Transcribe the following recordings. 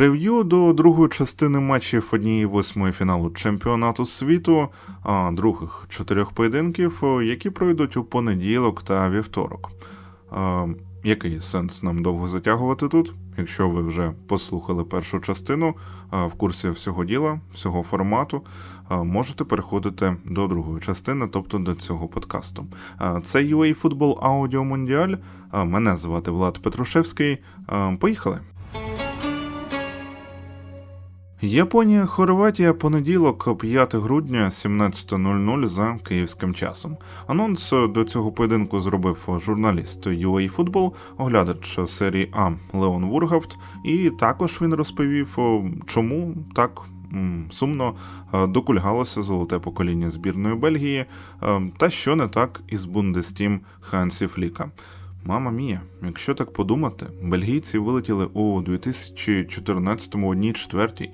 Прев'ю до другої частини матчів однієї восьмої фіналу чемпіонату світу, а других чотирьох поєдинків, які пройдуть у понеділок та вівторок. А, який сенс нам довго затягувати тут? Якщо ви вже послухали першу частину а, в курсі всього діла, всього формату, а, можете переходити до другої частини, тобто до цього подкасту. А, Це UA Football Audio Mondial. Мене звати Влад Петрушевський. А, Поїхали! Японія, Хорватія, понеділок, 5 грудня, 17.00 за київським часом. Анонс до цього поєдинку зробив журналіст UA Football, оглядач серії А Леон Вургафт, і також він розповів, чому так. Сумно е, докульгалося золоте покоління збірної Бельгії, е, та що не так із Бундестім Хансі Фліка. Мама мія, якщо так подумати, бельгійці вилетіли у 2014-му одній четвертій,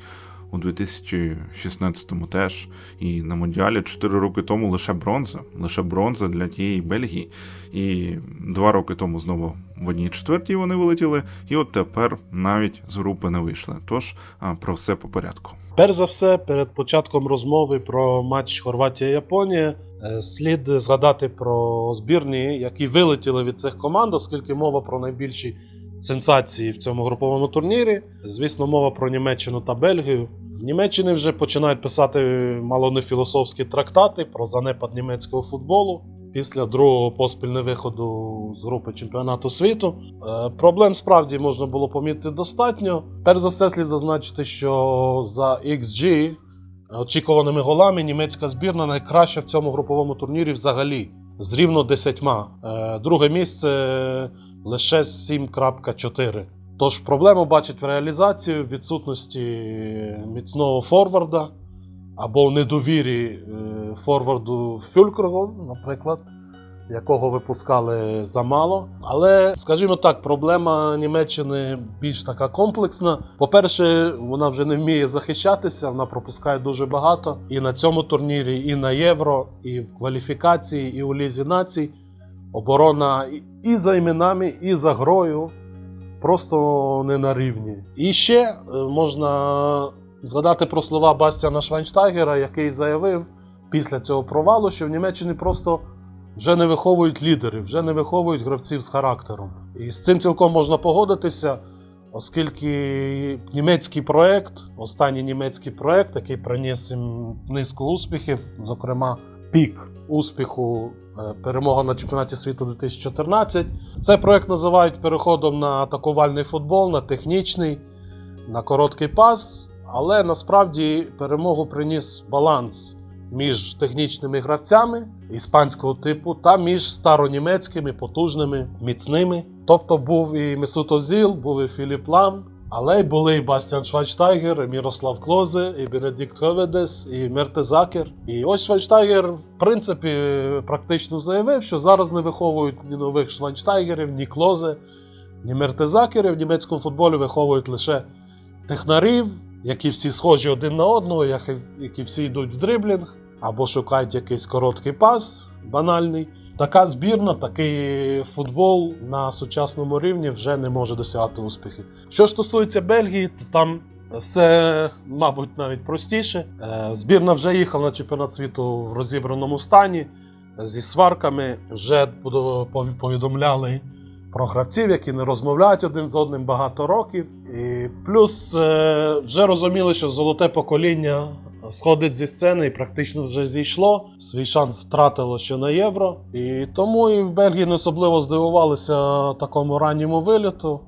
у 2016-му теж, і на Мондіалі 4 роки тому лише бронза, лише бронза для тієї Бельгії. І два роки тому знову в одній четвертій вони вилетіли, і от тепер навіть з групи не вийшли. Тож про все по порядку. Перш за все, перед початком розмови про матч Хорватія-Японія е, слід згадати про збірні, які вилетіли від цих команд, оскільки мова про найбільші сенсації в цьому груповому турнірі. Звісно, мова про Німеччину та Бельгію. В Німеччині вже починають писати мало не філософські трактати про занепад німецького футболу. Після другого поспільного виходу з групи чемпіонату світу Е, проблем справді можна було помітити достатньо. Перш за все, слід зазначити, що за XG очікуваними голами німецька збірна найкраща в цьому груповому турнірі взагалі з рівно 10. Е, Друге місце лише 7.4. Тож проблему бачить в реалізації відсутності міцного форварда або в недовірі е, форварду Фюлькрогу, наприклад якого випускали замало. Але, скажімо так, проблема Німеччини більш така комплексна. По-перше, вона вже не вміє захищатися, вона пропускає дуже багато і на цьому турнірі, і на євро, і в кваліфікації, і у лізі націй. Оборона і- і за іменами, і за грою просто не на рівні. І ще е, можна згадати про слова Бастіана Швайнштайгера, який заявив після цього провалу, що в Німеччині просто вже не виховують лідерів, вже не виховують гравців з характером. І з цим цілком можна погодитися, оскільки німецький проект, останній німецький проект, який приніс їм низку успіхів, зокрема пік успіху е, перемога на чемпіонаті світу 2014. Цей проект називають переходом на атакувальний футбол, на технічний, на короткий пас. Але насправді перемогу приніс баланс між технічними гравцями іспанського типу та між старонімецькими, потужними, міцними. Тобто був і Месут Озіл, був і Філіп Лам, але й були і Бастіан Швайнштайгер, і Мірослав Клозе, і Бенедикт Хеведес, і Мертезакер. І ось Швайнштайгер, в принципі, практично заявив, що зараз не виховують ні нових Швайнштайгерів, ні Клозе, ні Мертезакерів. В німецькому футболі виховують лише технарів, які всі схожі один на одного, які- всі йдуть в дриблінг або шукають якийсь короткий пас банальний. Така збірна, такий футбол на сучасному рівні вже не може досягати успіхів. Що стосується Бельгії, то там все, мабуть, навіть простіше. Е, Збірна вже їхала на чемпіонат світу в розібраному стані зі сварками. Вже повідомляли про гравців, які не розмовляють один з одним багато років. І плюс е, вже розуміли, що золоте покоління сходить зі сцени і практично вже зійшло. Свій шанс втратило ще на євро. І тому і в Бельгії не особливо здивувалися такому ранньому виліту.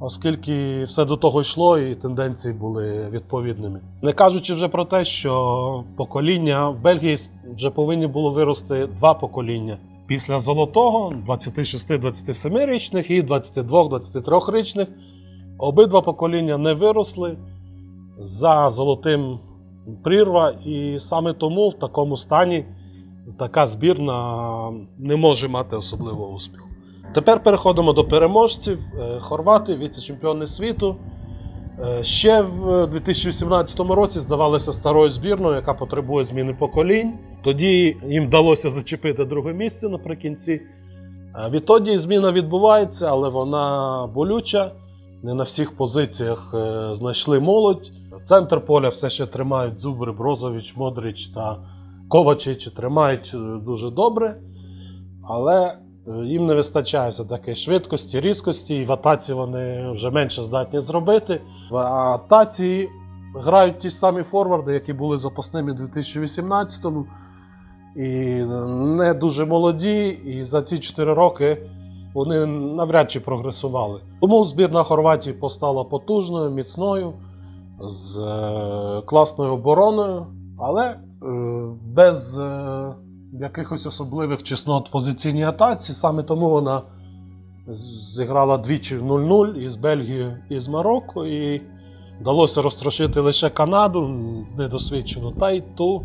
Оскільки все до того йшло і тенденції були відповідними. Не кажучи вже про те, що покоління в Бельгії вже повинні було вирости два покоління. Після золотого 26-27 річних і 22-23 річних обидва покоління не виросли за золотим прірва, і саме тому в такому стані така збірна не може мати особливого успіху. Тепер переходимо до переможців. Е, Хорвати, віце-чемпіони світу. Е, Ще в 2018 році здавалися старою збірною, яка потребує зміни поколінь. Тоді їм вдалося зачепити друге місце наприкінці. Відтоді зміна відбувається, але вона болюча. не на всіх позиціях е, знайшли молодь. Центр поля все ще тримають Зубр, Брозович, Модрич та Ковачич тримають е, дуже добре, але е, їм не вистачає все таки швидкості, різкості, і в атаці вони вже менше здатні зробити. В атаці грають ті самі форварди, які були запасними у 2018-му. І не дуже молоді, і за ці 4 роки вони навряд чи прогресували. Тому збірна Хорватії постала потужною, міцною, з е, класною обороною, але е, без е, якихось особливих чеснот позиційній атаці. Саме тому вона зіграла двічі в 0-0 із Бельгією і з Марокко, і вдалося розтрошити лише Канаду, недосвідчену, та й ту.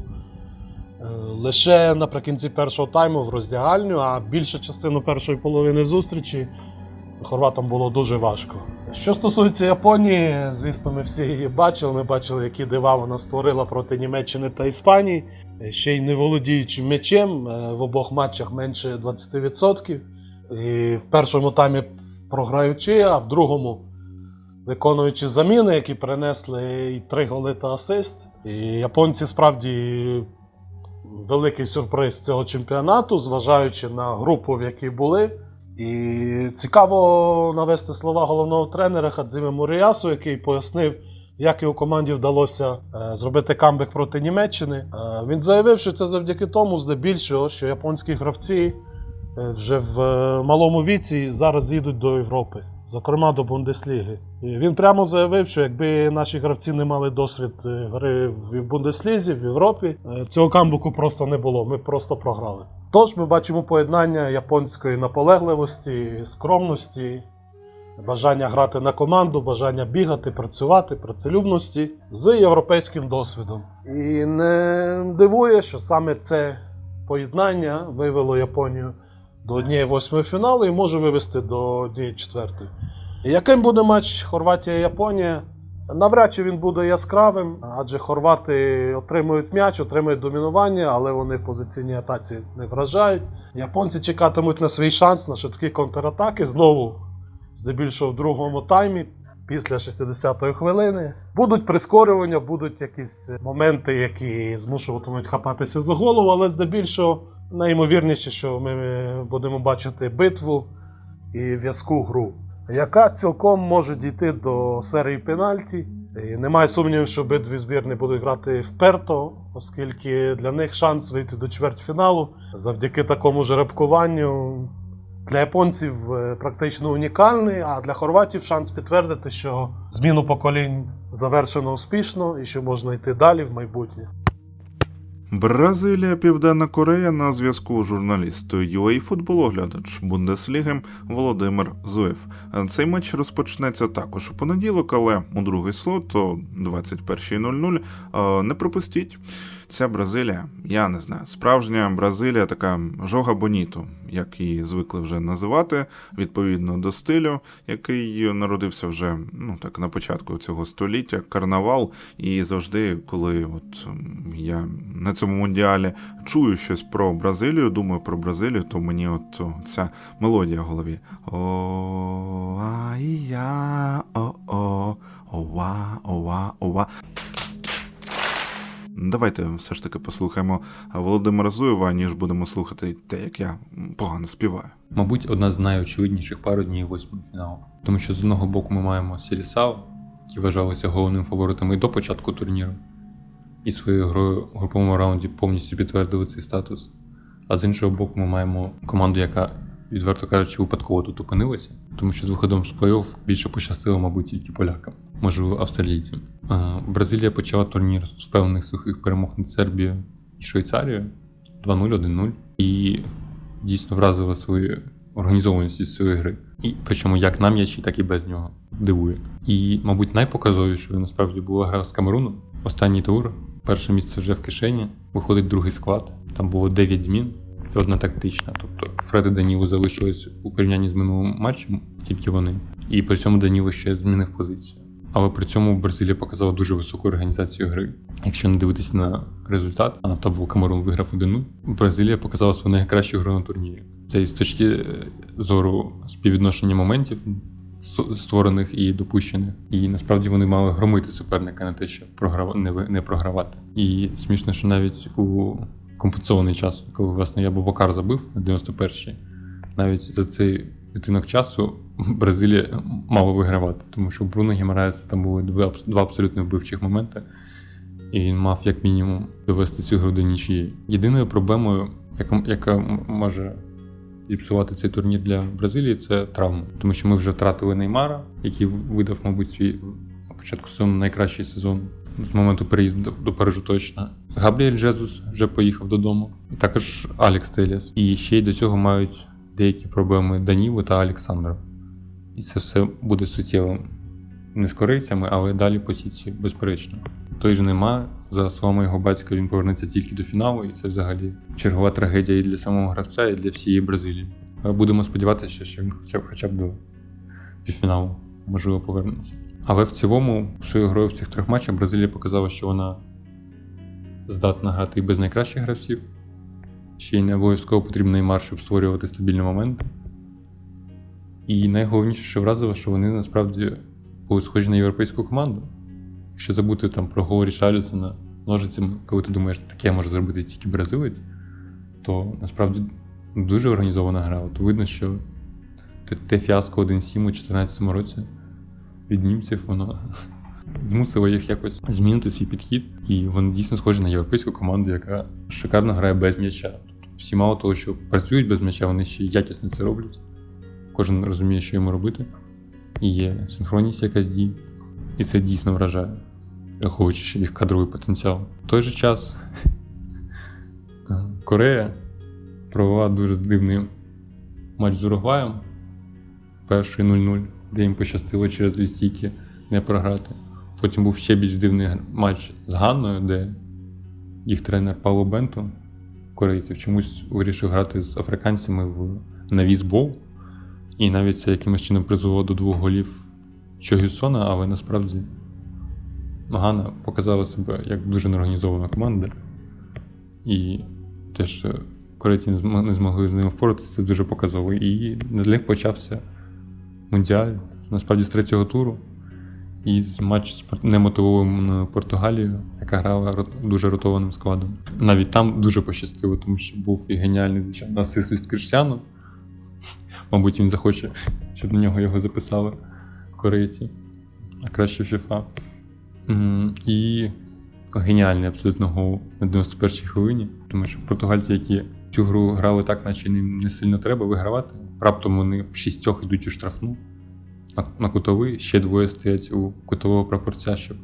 Е, Лише наприкінці першого тайму в роздягальню, а більшу частину першої половини зустрічі хорватам було дуже важко. Що стосується Японії, звісно, ми всі її бачили. Ми бачили, які дива вона створила проти Німеччини та Іспанії. Е, Ще й не володіючи м'ячем, е, в обох матчах менше 20%. І в першому таймі програючи, а в другому виконуючи заміни, які принесли і три голи та асист. І японці справді великий сюрприз цього чемпіонату, зважаючи на групу, в якій були. І цікаво навести слова головного тренера Хадзіме Муріясу, який пояснив, як його команді вдалося е, зробити камбек проти Німеччини. Е, він заявив, що це завдяки тому, здебільшого, що японські гравці е, вже в малому віці зараз їдуть до Європи, зокрема до Бундесліги. І він прямо заявив, що якби наші гравці не мали досвід е, гри в Бундеслізі, в Європі, е, цього камбуку просто не було. Ми просто програли. Тож ми бачимо поєднання японської наполегливості, скромності, бажання грати на команду, бажання бігати, працювати, працелюбності з європейським досвідом. І не дивує, що саме це поєднання вивело Японію до однієї восьмої фіналу і може вивести до однієї четвертої. Яким буде матч Хорватія-Японія? Навряд чи він буде яскравим, адже хорвати отримують м'яч, отримують домінування, але вони в позиційній атаці не вражають. Японці чекатимуть на свій шанс на швидкі контратаки. Знову, здебільшого в другому таймі, після 60-ї хвилини. Будуть прискорювання, будуть якісь моменти, які змушуватимуть хапатися за голову, але здебільшого найімовірніше, що ми будемо бачити битву і в'язку гру яка цілком може дійти до серії пенальті. І немає сумнівів, що обидві збірні будуть грати вперто, оскільки для них шанс вийти до чвертьфіналу завдяки такому жеребкуванню для японців е, практично унікальний, а для хорватів шанс підтвердити, що зміну поколінь завершено успішно і що можна йти далі в майбутнє. Бразилія, Південна Корея на зв'язку журналіст UA футбологлядач Бундесліги Володимир Зуєв. Цей матч розпочнеться також у понеділок, але у другий слот о 21.00 е, не пропустіть. Ця Бразилія, я не знаю, справжня Бразилія, така жога Боніту, як її звикли вже називати, відповідно до стилю, який народився вже ну так на початку цього століття, карнавал. І завжди, коли от я на цьому мундіалі чую щось про Бразилію, думаю про Бразилію, то мені от ця мелодія в голові. О, а я, о, о, ова, ова, ова. Давайте все ж таки послухаємо Володимира Зуєва, ніж будемо слухати те, як я погано співаю. Мабуть, одна з найочевидніших пар однієї восьмої фіналу. Тому що з одного боку ми маємо Сірісау, які вважалися головним фаворитом і до початку турніру, і своєю грою в груповому раунді повністю підтвердили цей статус. А з іншого боку, ми маємо команду, яка, відверто кажучи, випадково тут опинилася, тому що з виходом з плей-офф більше пощастило, мабуть, тільки полякам, можливо, австралійцям. Бразилія почала турнір з впевнених сухих перемог над Сербією і Швейцарією 2-0, 1-0. І дійсно вразила своєю організованістю своєї гри. І причому як на м'ячі, так і без нього. Дивує. І, мабуть, найпоказовішою насправді була гра з Камеруном. Останній тур, перше місце вже в кишені, виходить другий склад. Там було 9 змін і одна тактична. Тобто Фред і Даніло залишились у порівнянні з минулим матчем, тільки вони. І при цьому Даніло ще змінив позицію. Але при цьому Бразилія показала дуже високу організацію гри. Якщо не дивитися на результат, а на табло Камерун виграв 1-0, Бразилія показала свою найкращу гру на турнірі. Це і з точки е, зору співвідношення моментів створених і допущених. І насправді вони мали громити суперника на те, щоб програв... не, програвати. І смішно, що навіть у компенсований час, коли власне я Бабакар забив на 91-й, навіть за цей відтинок часу Бразилія мала вигравати, тому що у Бруно Гімараєса там були два, два абсолютно вбивчих моменти, і він мав як мінімум довести цю гру до нічиєї. Єдиною проблемою, яка, яка може зіпсувати цей турнір для Бразилії, це травма. Тому що ми вже втратили Неймара, який видав, мабуть, свій на початку сезону найкращий сезон з моменту переїзду до, Парижу точно. Габріель Джезус вже поїхав додому, також Алекс Теліас. І ще й до цього мають деякі проблеми Даніло та Олександра. І це все буде суттєво не з корейцями, але далі по сітці, безперечно. Той же Неймар, за словами його батька, він повернеться тільки до фіналу, і це взагалі чергова трагедія і для самого гравця, і для всієї Бразилії. Будемо сподіватися, що він хоча б хоча б до півфіналу можливо повернеться. Але в цілому, своєю грою в цих трьох матчах Бразилія показала, що вона здатна грати і без найкращих гравців. Ще й не обов'язково потрібно Неймар, щоб створювати стабільні моменти. І найголовніше, що вразило, що вони насправді були схожі на європейську команду. Якщо забути там про гол Рішалісона ножицями, коли ти думаєш, таке може зробити тільки бразилець, то насправді дуже організована гра. От видно, що те фіаско 1-7 у 2014 році від німців, воно змусило їх якось змінити свій підхід. І вони дійсно схожі на європейську команду, яка шикарно грає без м'яча. Всі мало того, що працюють без м'яча, вони ще якісно це роблять. Кожен розуміє, що йому робити. І є синхронність якась дій. І це дійсно вражає, враховуючи ще їх кадровий потенціал. В той же час Корея провела дуже дивний матч з Уругваєм. Перший 0-0, де їм пощастило через дві стійки не програти. Потім був ще більш дивний матч з Ганною, де їх тренер Павло Бенто, корейців, чомусь вирішив грати з африканцями в навізбол. І навіть це якимось чином призвело до двох голів Чогюсона, але насправді Гана показала себе як дуже неорганізована команда. І те, що корейці не змогли з ним впоратися, це дуже показово. І на них почався Мундіаль, насправді з третього туру. І з матч з немотивованою Португалією, яка грала дуже ротованим складом. Навіть там дуже пощастило, тому що був і геніальний звичайно асист від Криштиану. Мабуть, він захоче, щоб на нього його записали корейці, а краще FIFA. І геніальний абсолютно гол на 91-й хвилині, тому що португальці, які цю гру грали так, наче не сильно треба вигравати, раптом вони в шістьох йдуть у штрафну на, на кутовий, ще двоє стоять у кутового прапорця, щоб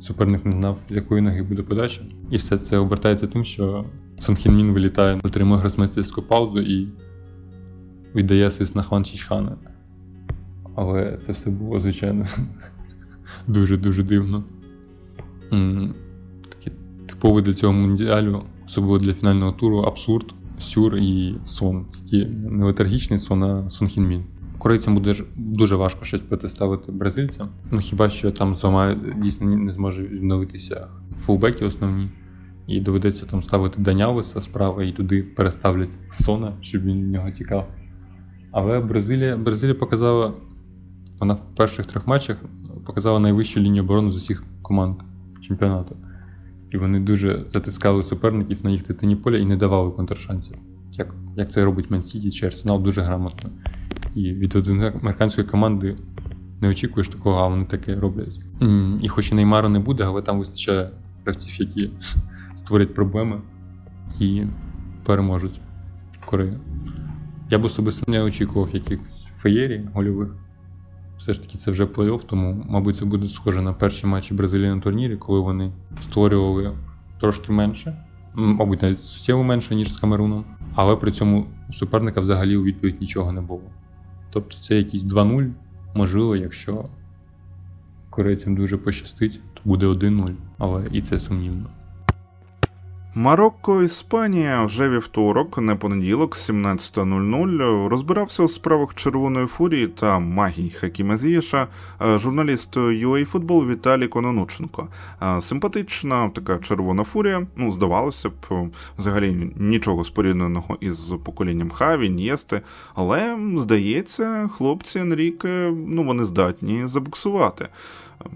суперник не знав, з якої ноги буде подача. І все це обертається тим, що Сон Хін Мін вилітає, отримує гросмейстерську паузу і віддає асист на Хван Чічхана. Але це все було, звичайно, дуже-дуже дивно. Такий типовий для цього мундіалю, особливо для фінального туру, абсурд, сюр і сон. Тільки не летаргічний сон, а сон Хінмін. Корейцям буде дуже важко щось протиставити бразильцям. Ну хіба що там зламає, дійсно не зможе відновитися фулбеки основні. І доведеться там ставити Данялеса справа і туди переставлять Сона, щоб він в нього тікав. Але Бразилія, Бразилія показала, вона в перших трьох матчах показала найвищу лінію оборони з усіх команд чемпіонату. І вони дуже затискали суперників на їх титані поля і не давали контршансів. Як, як це робить Ман-Сіті чи Арсенал дуже грамотно. І від американської команди не очікуєш такого, а вони таке роблять. І хоч і Неймара не буде, але там вистачає гравців, які створять проблеми і переможуть Корею. Я б особисто не очікував якихось феєрій гольових. Все ж таки, це вже плей-офф, тому, мабуть, це буде схоже на перші матчі Бразилії на турнірі, коли вони створювали трошки менше, мабуть, навіть суттєво менше, ніж з Камеруном. Але при цьому у суперника взагалі у відповідь нічого не було. Тобто це якийсь 2-0, можливо, якщо корейцям дуже пощастить, то буде 1-0, але і це сумнівно. Марокко, Іспанія вже вівторок, не понеділок, 17.00, розбирався у справах Червоної фурії та магії Хакіма Зієша е, журналіст UA Football Віталій Кононученко. Е, Симпатична така червона фурія. Ну, здавалося б, взагалі нічого спорідненого із поколінням Хаві, Нєсти, але здається, хлопці Енріке, ну вони здатні забуксувати.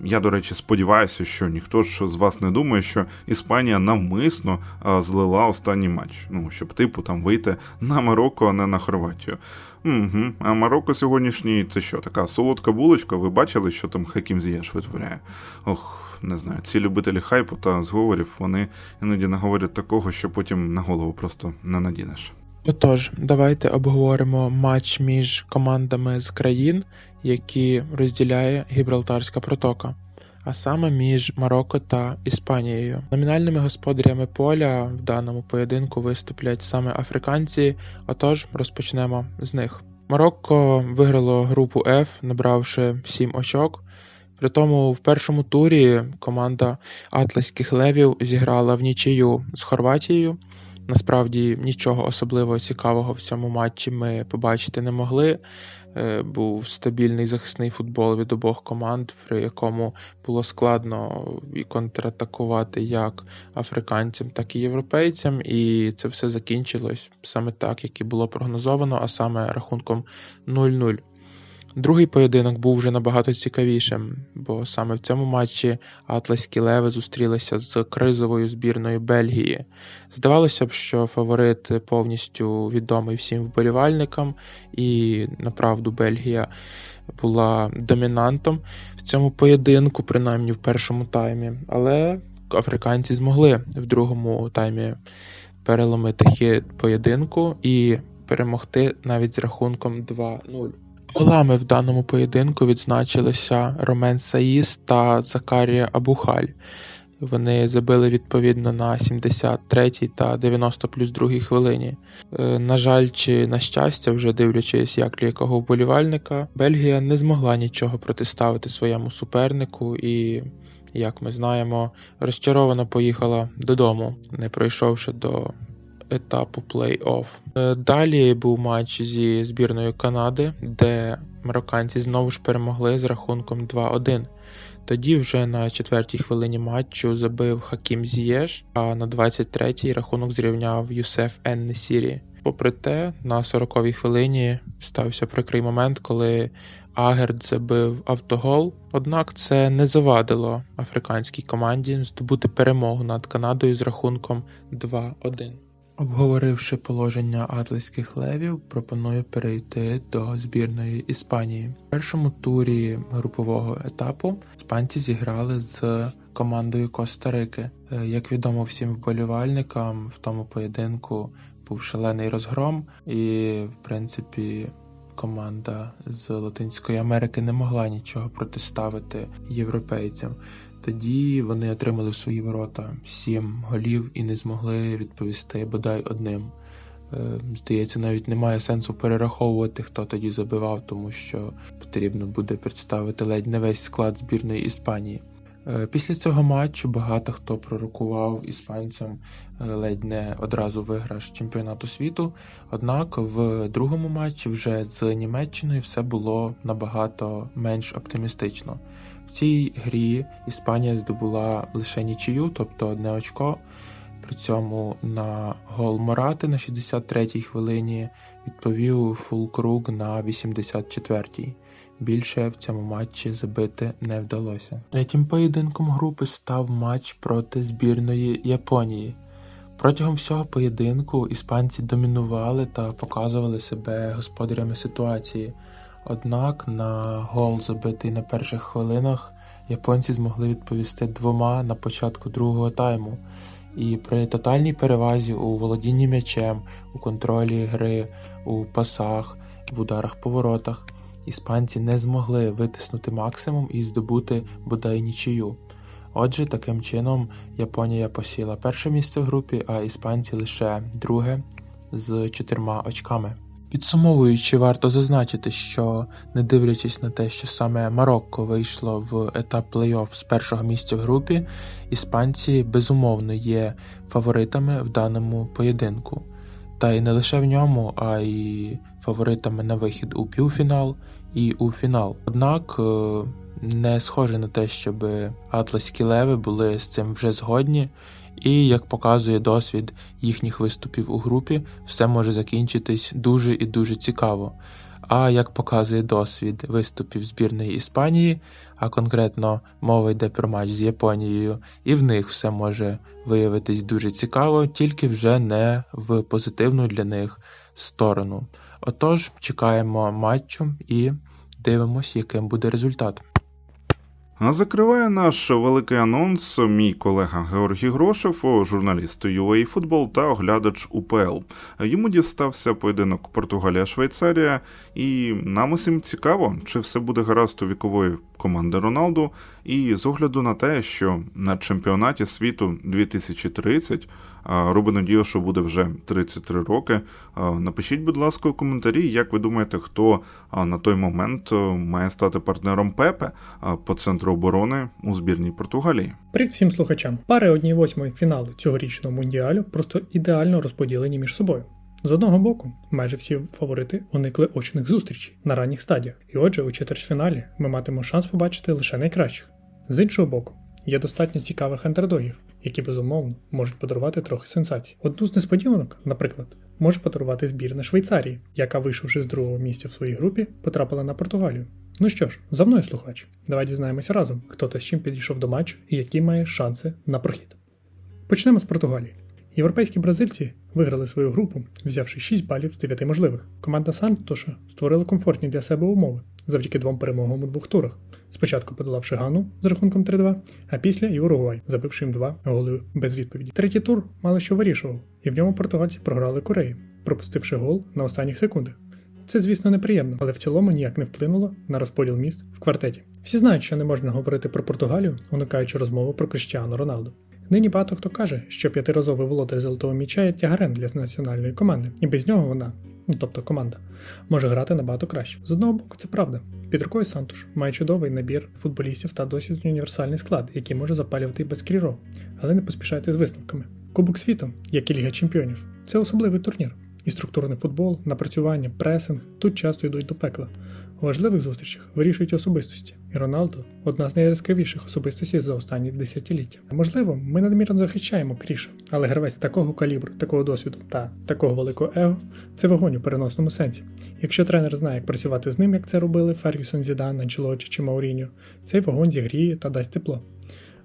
Я, до речі, сподіваюся, що ніхто ж з вас не думає, що Іспанія навмисно злила останній матч. Ну, щоб типу там вийти на Марокко, а не на Хорватію. Угу. А Марокко сьогоднішній це що, така солодка булочка? Ви бачили, що там Хакім Зієш витворяє? Ох, не знаю, ці любителі хайпу та зговорів, вони іноді наговорять такого, що потім на голову просто не надінеш. Отож, давайте обговоримо матч між командами з країн, які розділяє Гібралтарська протока, а саме між Марокко та Іспанією. Номінальними господарями поля в даному поєдинку виступлять саме африканці. Отож, розпочнемо з них. Марокко виграло групу F, набравши 7 очок. При тому в першому турі команда Атлаських левів зіграла в нічию з Хорватією. Насправді нічого особливо цікавого в цьому матчі ми побачити не могли. Е, Був стабільний захисний футбол від обох команд, при якому було складно і контратакувати як африканцям, так і європейцям. І це все закінчилось саме так, як і було прогнозовано, а саме рахунком 0-0. Другий поєдинок був вже набагато цікавішим, бо саме в цьому матчі Атлаські леви зустрілися з кризовою збірною Бельгії. Здавалося б, що фаворит повністю відомий всім вболівальникам, і направду Бельгія була домінантом в цьому поєдинку, принаймні в першому таймі. Але африканці змогли в другому таймі переломити хід поєдинку і перемогти навіть з рахунком 2-0. Голами в даному поєдинку відзначилися Ромен Саїс та Закарія Абухаль. Вони забили відповідно на 73 та 90 плюс 2 хвилині. Е, На жаль, чи на щастя, вже дивлячись, як для якого вболівальника, Бельгія не змогла нічого протиставити своєму супернику і, як ми знаємо, розчаровано поїхала додому, не пройшовши до етапу плей-офф. Е, Далі був матч зі збірною Канади, де марокканці знову ж перемогли з рахунком 2-1. Тоді вже на четвертій хвилині матчу забив Хакім Зієш, а на 23-й рахунок зрівняв Юсеф Ен-Несірі. Попри те, на 40-й хвилині стався прикрий момент, коли Агерд забив автогол. Однак це не завадило африканській команді здобути перемогу над Канадою з рахунком 2-1. Обговоривши положення атлетських левів, пропоную перейти до збірної Іспанії. В першому турі групового етапу іспанці зіграли з командою Коста-Рики. Е, Як відомо всім вболівальникам, в тому поєдинку був шалений розгром, і в принципі. Команда з Латинської Америки не могла нічого протиставити європейцям. Тоді вони отримали в свої ворота сім голів і не змогли відповісти бодай одним. Е, Здається, навіть немає сенсу перераховувати, хто тоді забивав, тому що потрібно буде представити ледь не весь склад збірної Іспанії. Е, Після цього матчу багато хто пророкував іспанцям е, ледь не одразу виграш чемпіонату світу. Однак в другому матчі вже з Німеччиною все було набагато менш оптимістично. В цій грі Іспанія здобула лише нічию, тобто одне очко. При цьому на гол Морати на 63-й хвилині відповів Фулкруг на 84-й. Більше в цьому матчі забити не вдалося. Третім поєдинком групи став матч проти збірної Японії. Протягом всього поєдинку іспанці домінували та показували себе господарями ситуації. Однак на гол, забитий на перших хвилинах, японці змогли відповісти двома на початку другого тайму. І при тотальній перевазі у володінні м'ячем, у контролі гри, у пасах, в ударах по воротах, іспанці не змогли витиснути максимум і здобути бодай нічию. Отже, таким чином Японія посіла перше місце в групі, а іспанці лише друге з чотирма очками. Підсумовуючи, варто зазначити, що не дивлячись на те, що саме Марокко вийшло в етап плей-офф з першого місця в групі, іспанці безумовно є фаворитами в даному поєдинку. Та й не лише в ньому, а й фаворитами на вихід у півфінал і у фінал. Однак е, не схоже на те, щоб атлаські леви були з цим вже згодні, і як показує досвід їхніх виступів у групі, все може закінчитись дуже і дуже цікаво. А як показує досвід виступів збірної Іспанії, а конкретно мова йде про матч з Японією, і в них все може виявитись дуже цікаво, тільки вже не в позитивну для них сторону. Отож, чекаємо матчу і дивимось, яким буде результат. Закриває наш великий анонс мій колега Георгій Грошев, журналіст UA футбол та оглядач УПЛ. Йому дістався поєдинок Португалія-Швейцарія, і нам усім цікаво, чи все буде гаразд у вікової команди Роналду. І з огляду на те, що на чемпіонаті світу 2030 а, Рубену Діошу буде вже 33 роки. Напишіть, будь ласка, у коментарі, як ви думаєте, хто на той момент має стати партнером Пепе по центру оборони у збірній Португалії. Привіт всім слухачам. Пари 1-8 фіналу цьогорічного мундіалю просто ідеально розподілені між собою. З одного боку, майже всі фаворити уникли очних зустрічей на ранніх стадіях, і отже, у четвертьфіналі ми матимемо шанс побачити лише найкращих. З іншого боку, є достатньо цікавих андердогів, які безумовно можуть подарувати трохи сенсацій. Одну з несподіванок, наприклад, може подарувати збірна Швейцарії, яка, вийшовши з другого місця в своїй групі, потрапила на Португалію. Ну що ж, за мною слухач. Давай дізнаємося разом, хто та з чим підійшов до матчу і які має шанси на прохід. Почнемо з Португалії. Європейські бразильці виграли свою групу, взявши 6 балів з 9 можливих. Команда Сантоша створила комфортні для себе умови завдяки двом перемогам у двох турах. Спочатку подолавши Гану з рахунком 3-2, а після і Уругвай, забивши їм два голи без відповіді. Третій тур мало що вирішував, і в ньому португальці програли Кореї, пропустивши гол на останніх секундах. Це, звісно, неприємно, але в цілому ніяк не вплинуло на розподіл міст в квартеті. Всі знають, що не можна говорити про Португалію, уникаючи розмову про Кристіану Роналду. Нині багато хто каже, що п'ятиразовий володар золотого м'яча є тягарем для національної команди, і без нього вона, ну тобто команда, може грати набагато краще. З одного боку, це правда. Під рукою Сантуш має чудовий набір футболістів та досить універсальний склад, який може запалювати і без кріро. Але не поспішайте з висновками. Кубок світу, як і Ліга Чемпіонів, це особливий турнір. І структурний футбол, напрацювання, пресинг тут часто йдуть до пекла. Важливих зустрічах вирішують особистості, і Роналдо одна з найяскравіших особистостей за останні десятиліття. Можливо, ми надмірно захищаємо Кріша, але гравець такого калібру, такого досвіду та такого великого его це вогонь у переносному сенсі. Якщо тренер знає, як працювати з ним, як це робили Фергюсон, Зідан, Анчелоті чи Мауріньо, цей вогонь зігріє та дасть тепло.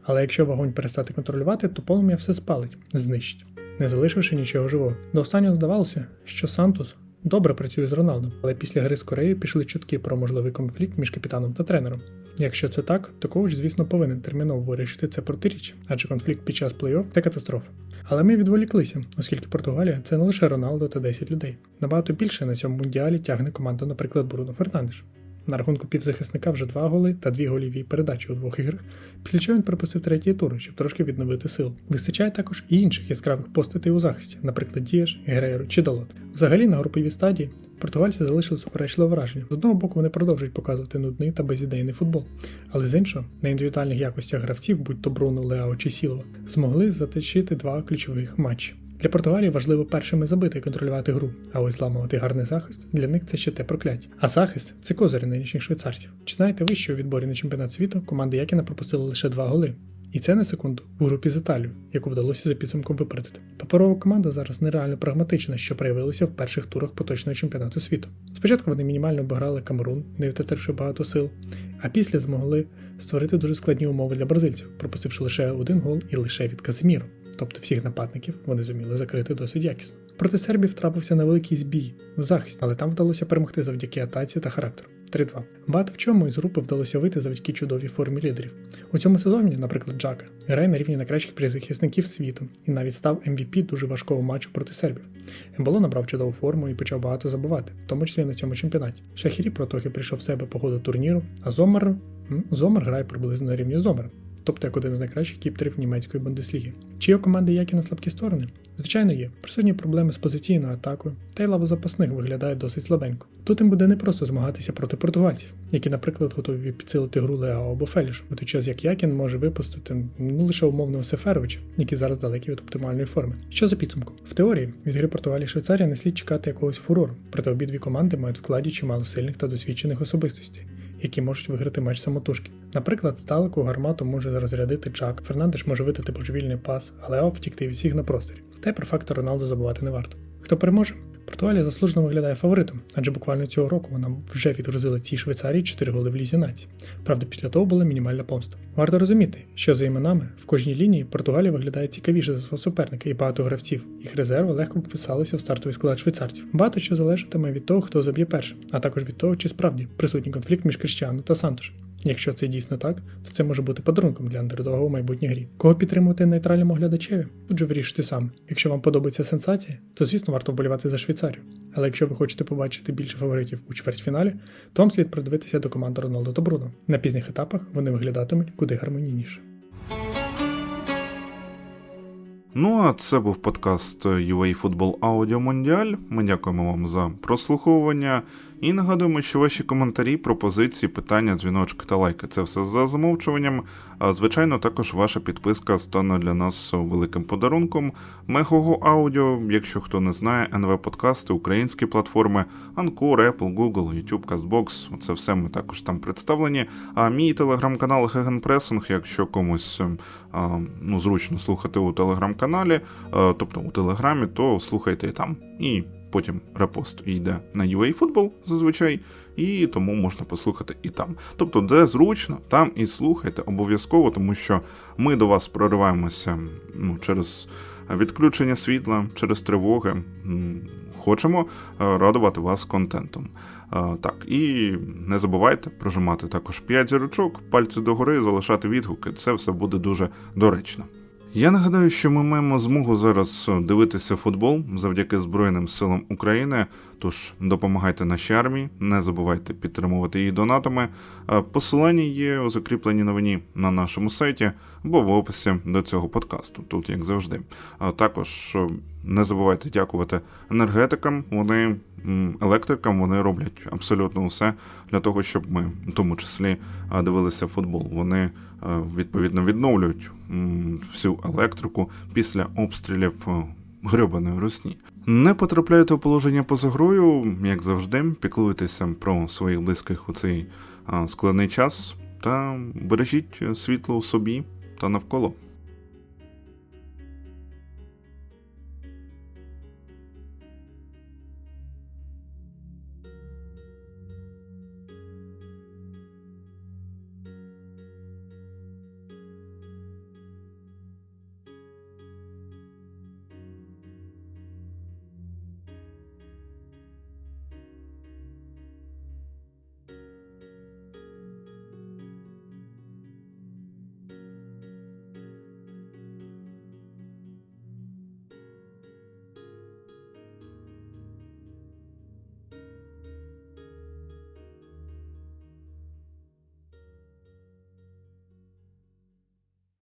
Але якщо вогонь перестати контролювати, то полум'я все спалить, знищить, не залишивши нічого живого. До останнього здавалося, що Сантос добре працює з Роналдом, але після гри з Кореєю пішли чутки про можливий конфлікт між капітаном та тренером. Якщо це так, то коуч, звісно, повинен терміново вирішити це протиріч, адже конфлікт під час плей-офф це катастрофа. Але ми відволіклися, оскільки Португалія це не лише Роналдо та 10 людей. Набагато більше на цьому мундіалі тягне команда, наприклад, Бруно Фернандеш. На рахунку півзахисника вже два голи та дві голіві передачі у двох іграх, після чого він пропустив третій тур, щоб трошки відновити сил. Вистачає також і інших яскравих постатей у захисті, наприклад, Дієш, Герейро чи Далот. Взагалі на груповій стадії португальці залишили суперечливе враження. З одного боку, вони продовжують показувати нудний та безідейний футбол, але з іншого, на індивідуальних якостях гравців, будь то Бруно, Леао чи Сілова, змогли затащити два ключових матчі. Для Португалії важливо першими забити і контролювати гру, а ось зламувати гарний захист для них це ще те прокляття. А захист це козирі нинішніх швейцарців. Чи знаєте ви, що у відборі на чемпіонат світу команда Якіна пропустила лише два голи? І це на секунду в групі з Італією, яку вдалося за підсумком випередити. Паперова команда зараз нереально прагматична, що проявилося в перших турах поточного чемпіонату світу. Спочатку вони мінімально обіграли Камерун, не втративши багато сил, а після змогли створити дуже складні умови для бразильців, пропустивши лише один гол і лише від Казиміру. Тобто всіх нападників вони зуміли закрити досить якісно. Проти сербів трапився невеликий збій в захисті, але там вдалося перемогти завдяки атаці та характеру. 3-2. Багато в чому із групи вдалося вийти завдяки чудовій формі лідерів. У цьому сезоні, наприклад, Джака грає на рівні найкращих призахисників світу і навіть став MVP дуже важкого матчу проти сербів. Емболо набрав чудову форму і почав багато забувати, в тому числі на цьому чемпіонаті. Шахірі протрохи прийшов в себе по ходу турніру, а Зомер Зомер грає приблизно на рівні з Зомером. Тобто як один з найкращих кіптерів німецької Бундесліги. Чи є у команди які на слабкі сторони? Звичайно, є. Присутні проблеми з позиційною атакою, та й лава запасних виглядає досить слабенько. Тут їм буде непросто змагатися проти португальців, які, наприклад, готові підсилити гру Леао або Феліш, у той час як Якін може випустити ну лише умовного Сеферовича, який зараз далекий від оптимальної форми. Що за підсумком? В теорії від гри Португалії Швейцарія не слід чекати якогось фурору, проте обидві команди мають в складі чимало сильних та досвідчених особистостей. Які можуть виграти матч самотужки. Наприклад, здалеку гармату може розрядити Чак, Фернандеш може видати божевільний пас, але втікти від всіх на просторі. Та й про фактор Роналду забувати не варто. Хто переможе? Португалія заслужено виглядає фаворитом, адже буквально цього року вона вже відгрузила цій Швейцарії 4 голи в лізі нації. Правда, після того була мінімальна помста. Варто розуміти, що за іменами в кожній лінії Португалія виглядає цікавіше за свого суперника, і багато гравців. Їх резерви легко вписалися в стартовий склад швейцарців. Багато що залежатиме від того, хто заб'є першим, а також від того, чи справді присутній конфлікт між Кріштіану та Сантошем. Якщо це дійсно так, то це може бути подарунком для андердога у майбутній грі. Кого підтримувати нейтральному глядачеві? Тут же вирішити сам. Якщо вам подобається сенсація, то звісно варто вболівати за Швейцарію. Але якщо ви хочете побачити більше фаворитів у чвертьфіналі, то вам слід придивитися до команди Роналдо та Бруно. На пізніх етапах вони виглядатимуть куди гармонійніше. Ну а це був подкаст UA Football Audio Mondial. Ми дякуємо вам за прослуховування і нагадуємо, що ваші коментарі, пропозиції, питання, дзвіночки та лайки це все за замовчуванням. А звичайно, також ваша підписка стане для нас великим подарунком. Мегого аудіо, якщо хто не знає, НВ подкасти, українські платформи, Anchor, Apple, Google, YouTube, CastBox, це все ми також там представлені. А мій телеграм-канал Гегенпресинг, якщо комусь а, ну, зручно слухати у телеграм-каналі, а, тобто у телеграмі, то слухайте і там. І потім репост йде на UA Football зазвичай, і тому можна послухати і там. Тобто, де зручно, там і слухайте обов'язково, тому що ми до вас прориваємося ну, через відключення світла, через тривоги. Хочемо е, радувати вас контентом. Е, Так, і не забувайте прожимати також 5 зірочок, пальці догори, залишати відгуки. Це все буде дуже доречно. Я нагадаю, що ми маємо змогу зараз дивитися футбол завдяки Збройним силам України. Тож допомагайте нашій армії, не забувайте підтримувати її донатами. Е, Посилання є у закріпленій новині на нашому сайті або в описі до цього подкасту, тут як завжди. А також е, не забувайте дякувати енергетикам. Вони електрикам вони роблять абсолютно все для того, щоб ми, в тому числі, дивилися футбол. Вони е, відповідно відновлюють всю електрику після обстрілів е, грьобаної русні. Не потрапляйте у положення поза грою, як завжди, піклуйтеся про своїх близьких у цей складний час та бережіть світло у собі та навколо.